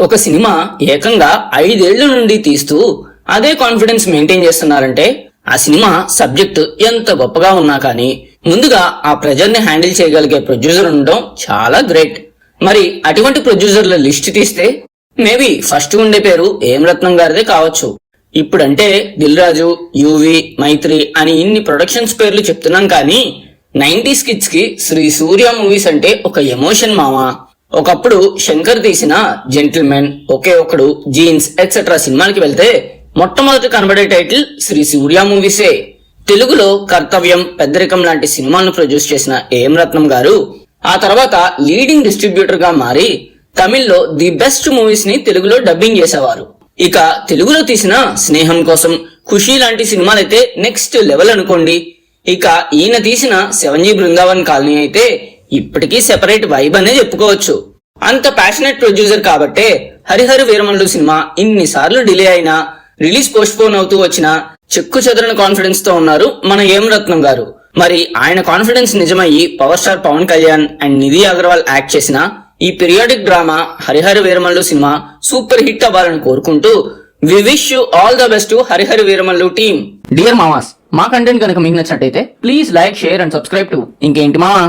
ఒక సినిమా ఏకంగా ఐదేళ్ళ నుండి తీస్తూ అదే కాన్ఫిడెన్స్ మెయింటైన్ చేస్తున్నారంటే ఆ సినిమా సబ్జెక్ట్ ఎంత గొప్పగా ఉన్నా కానీ ముందుగా ఆ ప్రెజర్ని హ్యాండిల్ చేయగలిగే ప్రొడ్యూసర్ ఉండడం చాలా గ్రేట్. మరి అటువంటి ప్రొడ్యూసర్ల లిస్ట్ తీస్తే మేబీ ఫస్ట్ ఉండే పేరు ఏం రత్నం గారిదే కావచ్చు. ఇప్పుడంటే దిల్ రాజు యువి మైత్రి అని ఇన్ని ప్రొడక్షన్స్ పేర్లు చెప్తున్నాం కానీ నైన్టీస్ కిడ్స్కి శ్రీ సూర్య మూవీస్ అంటే ఒక ఎమోషన్ మావా ఒకప్పుడు శంకర్ తీసిన జెంటిల్మెన్ ఒకే ఒకడు జీన్స్ ఎక్సెట్రా సినిమాలకి వెళ్తే మొట్టమొదటి కనబడే టైటిల్ శ్రీ సూర్య మూవీసే. తెలుగులో కర్తవ్యం పెద్దరికం లాంటి సినిమాలను ప్రొడ్యూస్ చేసిన ఏఎం రత్నం గారు ఆ తర్వాత లీడింగ్ డిస్ట్రిబ్యూటర్గా మారి తమిళ్ళో ది బెస్ట్ మూవీస్ని తెలుగులో డబ్బింగ్ చేసేవారు. ఇక తెలుగులో తీసిన స్నేహం కోసం ఖుషి లాంటి సినిమాలైతే నెక్స్ట్ లెవెల్ అనుకోండి. ఇక ఈయన తీసిన సెవెంజీ బృందావన్ కాలనీ అయితే ఇప్పటికీ సెపరేట్ వైబ్ అనే చెప్పుకోవచ్చు. అంత ప్యాషనెట్ ప్రొడ్యూసర్ కాబట్టే హరిహర వీరమల్లు సినిమా ఇన్నిసార్లు డిలే అయినా రిలీజ్ పోస్ట్ పోన్ అవుతూ వచ్చిన చెక్కు చెదరని కాన్ఫిడెన్స్తో ఉన్నారు మన ఏమరత్నం గారు. మరి ఆయన confidence నిజమయ్యి power star Pawan Kalyan and Nidhi Agarwal act చేసిన ఈ periodic drama Harihara Veeramallu cinema super hit అవ్వాలని కోరుకుంటూ we wish you all the best Harihara Veeramallu team dear మామాస్ మా కంటెంట్ కనుక మీకు నచ్చినట్టయితే please like share and subscribe to ఇంకేంటి మామా?